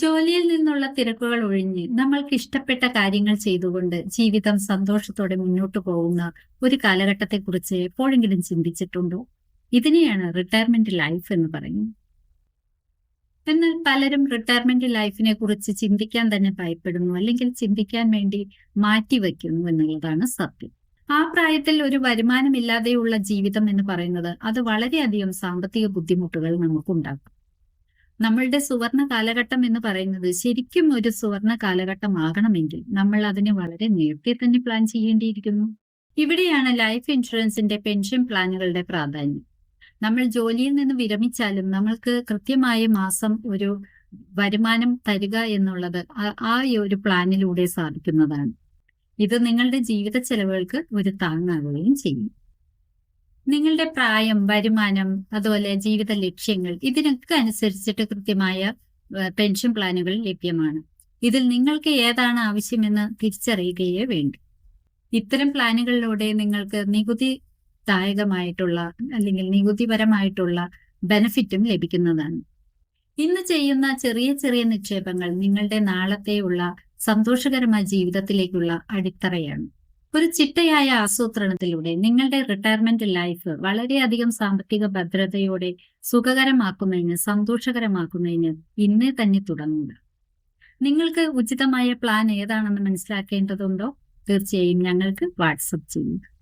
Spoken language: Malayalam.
ജോലിയിൽ നിന്നുള്ള തിരക്കുകൾ ഒഴിഞ്ഞ് നമ്മൾക്ക് ഇഷ്ടപ്പെട്ട കാര്യങ്ങൾ ചെയ്തുകൊണ്ട് ജീവിതം സന്തോഷത്തോടെ മുന്നോട്ട് പോകുന്ന ഒരു കാലഘട്ടത്തെക്കുറിച്ച് എപ്പോഴെങ്കിലും ചിന്തിച്ചിട്ടുണ്ടോ? ഇതിനെയാണ് റിട്ടയർമെന്റ് ലൈഫ് എന്ന് പറയുന്നത്. എന്നാൽ പലരും റിട്ടയർമെന്റ് ലൈഫിനെ കുറിച്ച് ചിന്തിക്കാൻ തന്നെ ഭയപ്പെടുന്നു അല്ലെങ്കിൽ ചിന്തിക്കാൻ വേണ്ടി മാറ്റിവെക്കുന്നു എന്നുള്ളതാണ് സത്യം. ആ പ്രായത്തിൽ ഒരു വരുമാനമില്ലാതെയുള്ള ജീവിതം എന്ന് പറയുന്നത് അത് വളരെയധികം സാമ്പത്തിക ബുദ്ധിമുട്ടുകൾ നമുക്കുണ്ടാക്കും. നമ്മളുടെ സുവർണ കാലഘട്ടം എന്ന് പറയുന്നത് ശരിക്കും ഒരു സുവർണ കാലഘട്ടമാകണമെങ്കിൽ നമ്മൾ അതിനെ വളരെ നേരത്തെ തന്നെ പ്ലാൻ ചെയ്യേണ്ടിയിരിക്കുന്നു. ഇവിടെയാണ് ലൈഫ് ഇൻഷുറൻസിന്റെ പെൻഷൻ പ്ലാനുകളുടെ പ്രാധാന്യം. നമ്മൾ ജോലിയിൽ നിന്ന് വിരമിച്ചാലും നമ്മൾക്ക് കൃത്യമായ മാസം ഒരു വരുമാനം തരിക എന്നുള്ളത് ആ- ഒരു പ്ലാനിലൂടെ സാധിക്കുന്നതാണ്. ഇത് നിങ്ങളുടെ ജീവിത ചെലവുകൾക്ക് ഒരു താങ്ങാകുകയും ചെയ്യും. നിങ്ങളുടെ പ്രായം വരുമാനം അതുപോലെ ജീവിത ലക്ഷ്യങ്ങൾ ഇതിനൊക്കെ അനുസരിച്ചിട്ട് കൃത്യമായ പെൻഷൻ പ്ലാനുകൾ ലഭ്യമാണ്. ഇതിൽ നിങ്ങൾക്ക് ഏതാണ് ആവശ്യമെന്ന് തിരിച്ചറിയുകയേ വേണ്ടു. ഇത്തരം പ്ലാനുകളിലൂടെ നിങ്ങൾക്ക് നികുതി ദായകമായിട്ടുള്ള അല്ലെങ്കിൽ നികുതിപരമായിട്ടുള്ള ബെനഫിറ്റും ലഭിക്കുന്നതാണ്. ഇന്ന് ചെയ്യുന്ന ചെറിയ ചെറിയ നിക്ഷേപങ്ങൾ നിങ്ങളുടെ നാളത്തെയുള്ള സന്തോഷകരമായ ജീവിതത്തിലേക്കുള്ള അടിത്തറയാണ്. ഒരു ചിട്ടയായ ആസൂത്രണത്തിലൂടെ നിങ്ങളുടെ റിട്ടയർമെന്റ് ലൈഫ് വളരെയധികം സാമ്പത്തിക ഭദ്രതയോടെ സുഖകരമാക്കുന്നതിന് സന്തോഷകരമാക്കുന്നതിന് ഇന്നേ തന്നെ തുടങ്ങുക. നിങ്ങൾക്ക് ഉചിതമായ പ്ലാൻ ഏതാണെന്ന് മനസ്സിലാക്കേണ്ടതുണ്ടോ? തീർച്ചയായും ഞങ്ങൾക്ക് വാട്സപ്പ് ചെയ്യുക.